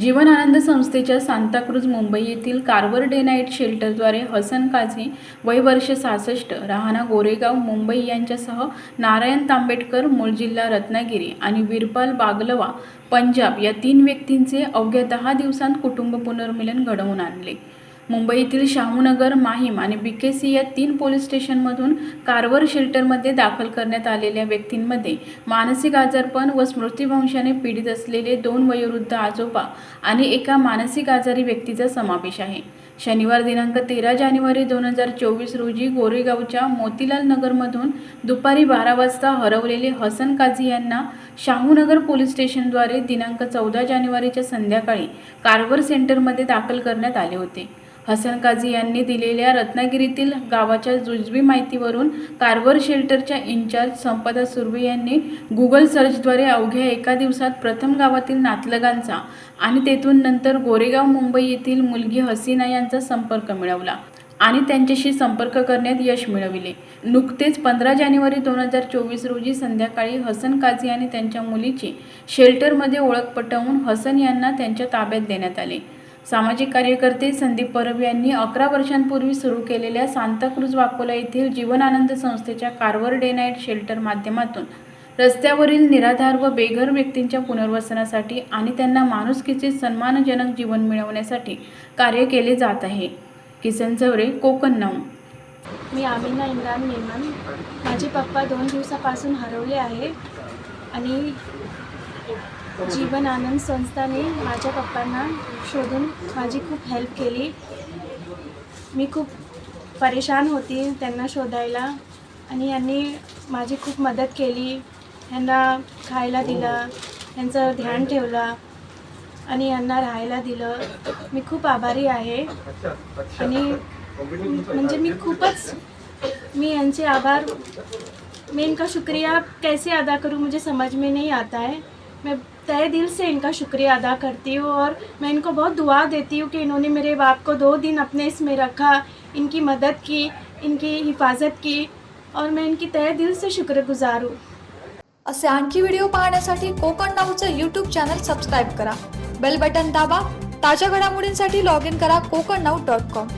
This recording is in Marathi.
जीवन आनंद संस्थेच्या सांताक्रूज मुंबई येथील कार्वर डे नाईट शेल्टरद्वारे हसन काझी वय वर्ष सहासष्ट राहणा गोरेगाव मुंबई यांच्यासह नारायण तांबेडकर मूळ जिल्हा रत्नागिरी आणि वीरपाल बागलवा पंजाब या तीन व्यक्तींचे अवघ्या दहा दिवसांत कुटुंब पुनर्मिलन घडवून आणले. मुंबईतील शाहूनगर माहीम आणि बीकेसी या तीन पोलीस स्टेशनमधून कारवर शेल्टरमध्ये दाखल करण्यात आलेल्या व्यक्तींमध्ये मानसिक आजारपण व स्मृतिभ्रंशाने पीडित असलेले दोन वयोवृद्ध आजोबा आणि एका मानसिक आजारी व्यक्तीचा समावेश आहे. शनिवार दिनांक तेरा जानेवारी दोन हजार चोवीस रोजी गोरेगावच्या मोतीलाल नगरमधून दुपारी बारा वाजता हरवलेले हसन काझी यांना शाहूनगर पोलीस स्टेशनद्वारे दिनांक चौदा जानेवारीच्या संध्याकाळी कारवर सेंटरमध्ये दाखल करण्यात आले होते. हसन काझी यांनी दिलेल्या रत्नागिरीतील गावाच्या जुजबी माहितीवरून कारवर शेल्टरच्या इन्चार्ज संपदा सुर्वे यांनी गुगल सर्चद्वारे अवघ्या एका दिवसात प्रथम गावातील नातलगांचा आणि तेथून नंतर गोरेगाव मुंबई येथील मुलगी हसीना यांचा संपर्क मिळवला आणि त्यांच्याशी संपर्क करण्यात यश मिळविले. नुकतेच पंधरा जानेवारी दोन हजार चोवीस रोजी संध्याकाळी हसन काझी आणि त्यांच्या मुलीची शेल्टरमध्ये ओळख पटवून हसन यांना त्यांच्या ताब्यात देण्यात आले. सामाजिक कार्यकर्ते संदीप परब यांनी अकरा वर्षांपूर्वी सुरू केलेल्या सांताक्रूज वाकोला येथील जीवनानंद संस्थेच्या कारवर डे नाईट शेल्टर माध्यमातून रस्त्यावरील निराधार व बेघर व्यक्तींच्या पुनर्वसनासाठी आणि त्यांना माणुसकीचे सन्मानजनक जीवन मिळवण्यासाठी कार्य केले जात आहे. किसन चौरे कोकण नऊ. मी आमिना इम्रान मेमन माझे पप्पा दोन दिवसापासून हरवले आहे आणि जीवन आनंद संस्थाने माझ्या पप्पांना शोधून माझी खूप हेल्प केली. मी खूप परेशान होती त्यांना शोधायला आणि यांनी माझी खूप मदत केली. यांना खायला दिलं यांचं ध्यान ठेवलं आणि यांना राहायला दिलं. मी खूप आभारी आहे. आणि म्हणजे मी खूपच मी यांचे आभार मैं इनका शुक्रिया कैसे अदा करू मुझे समझ में नहीं आता है. मैं तय दिल से इनका शुक्रिया अदा करती हूँ और मैं इनको बहुत दुआ देती हूँ कि इन्होंने मेरे बाप को दो दिन अपने इसमें रखा इनकी मदद की इनकी हिफाजत की और मैं इनकी तय दिल से शुक्रगुजार हूँ। असे आणखी व्हिडिओ पाहण्यासाठी कोकण नाऊचं यूट्यूब चॅनल सबस्क्राईब करा. बेल बटन दाबा ताज्या घडामोडींसाठी लॉग इन करा कोकण नाऊ डॉट कॉम.